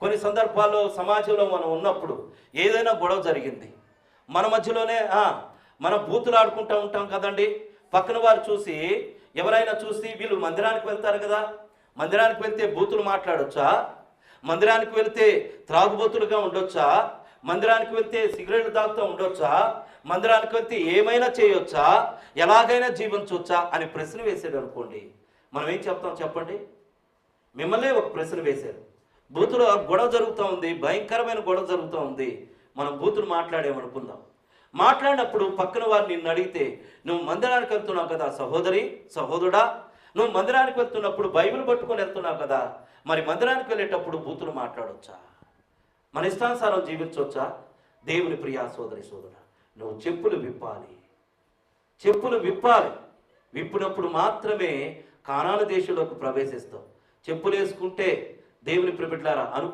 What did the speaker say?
కొన్ని సందర్భాల్లో సమాజంలో మనం ఉన్నప్పుడు ఏదైనా గొడవ జరిగింది. మన మధ్యలోనే మనం బూతులు ఆడుకుంటూ ఉంటాం కదండి. పక్కన వారు చూసి ఎవరైనా చూసి వీళ్ళు మందిరానికి వెళ్తారు కదా. మందిరానికి వెళ్తే బూతులు మాట్లాడొచ్చా? మందిరానికి వెళ్తే త్రాగుబోతులుగా ఉండొచ్చా? మందిరానికి వెళ్తే సిగరెట్లు తాగుతూ ఉండొచ్చా? మందిరానికి వెళ్తే ఏమైనా చేయొచ్చా? ఎలాగైనా జీవించవచ్చా అని ప్రశ్న వేసాడు అనుకోండి. మనం ఏం చెప్తాం చెప్పండి? మిమ్మల్ని ఒక ప్రశ్న వేశారు. బూతులో గొడవ జరుగుతూ ఉంది భయంకరమైన గొడవ జరుగుతూ ఉంది. మనం బూతులు మాట్లాడేమనుకుందాం మాట్లాడినప్పుడు పక్కన వారు నిన్ను అడిగితే నువ్వు మందిరానికి వెళ్తున్నావు కదా సహోదరి సహోదరుడా? నువ్వు మందిరానికి వెళ్తున్నప్పుడు బైబిల్ పట్టుకొని వెళ్తున్నావు కదా? మరి మందిరానికి వెళ్ళేటప్పుడు బూతులు మాట్లాడొచ్చా? మన ఇష్టానుసారం జీవించవచ్చా దేవుని ప్రియా సోదరి సోదరుడా నువ్వు చెప్పులు విప్పాలి. చెప్పులు విప్పాలి. విప్పినప్పుడు మాత్రమే కానాల దేశంలోకి ప్రవేశిస్తావు. చెప్పులు వేసుకుంటే దేవుని ప్రిపెట్లారా అను